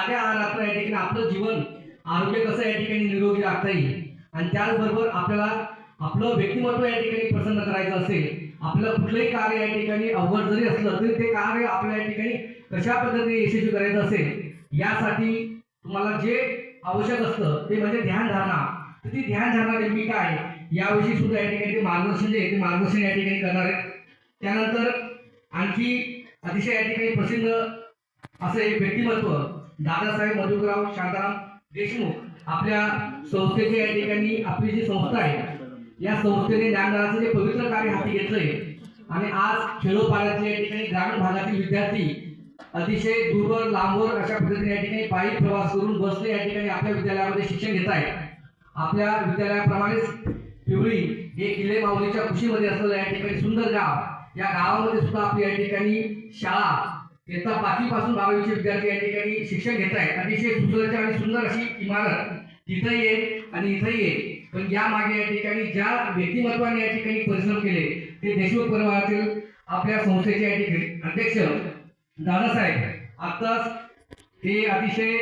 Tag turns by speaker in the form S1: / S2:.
S1: साध्या आहारात या ठिकाणी आपलं जीवन आरोग्य कसं या ठिकाणी निरोगी राखता येईल? आणि त्याचबरोबर आपल्याला आपलं व्यक्तिमत्व या ठिकाणी प्रसन्न करायचं असेल आपलं कुठलंही कार्य या ठिकाणी अवघड जरी असलं तरी ते कार्य आपल्या या ठिकाणी कशा पद्धतीने यशस्वी करायचं असेल यासाठी तुम्हाला जे आवश्यक असतं ते म्हणजे ध्यानधारणा तर ती ध्यानधारणा नेमकी काय? याविषयी सुद्धा या ठिकाणी ते मार्गदर्शन जे आहे ते मार्गदर्शन या ठिकाणी करणार आहेत. त्यानंतर आणखी अतिशय या ठिकाणी प्रसिद्ध असे एक व्यक्तिमत्व दादासाहेब मधुकराव शांताराम देशमुख आपल्या संस्थेचे या ठिकाणी आपली जी संस्था आहे या संस्थेने ज्ञानदानाचं जे पवित्र कार्य हाती घेतलंय आणि आज खेडोपाड्यातले या ठिकाणी ग्रामीण भागातील विद्यार्थी अतिशय दूरवर लांबवर अशा पद्धतीने या ठिकाणी पायी प्रवास करून बसले या ठिकाणी आपल्या विद्यालयामध्ये शिक्षण घेत आहेत. आपल्या विद्यालयाप्रमाणेच पिवळी हे किल्ले माऊलीच्या खुशीमध्ये असलेलं या ठिकाणी सुंदर गाव या गावामध्ये सुद्धा आपली या ठिकाणी शाळा इयत्ता पाचवीपासून बारावीचे विद्यार्थी या ठिकाणी शिक्षण घेत आहेत. अतिशय सुसज्ज आणि सुंदर अशी इमारत. तिथंही आहे आणि इथंही आहे पण यामागे या ठिकाणी ज्या व्यक्तिमत्वाने या ठिकाणी परिश्रम केले ते देशमुख परिवारातील आपल्या संस्थेचे या ठिकाणी अध्यक्ष दादासाहेब. आत्ताच ते अतिशय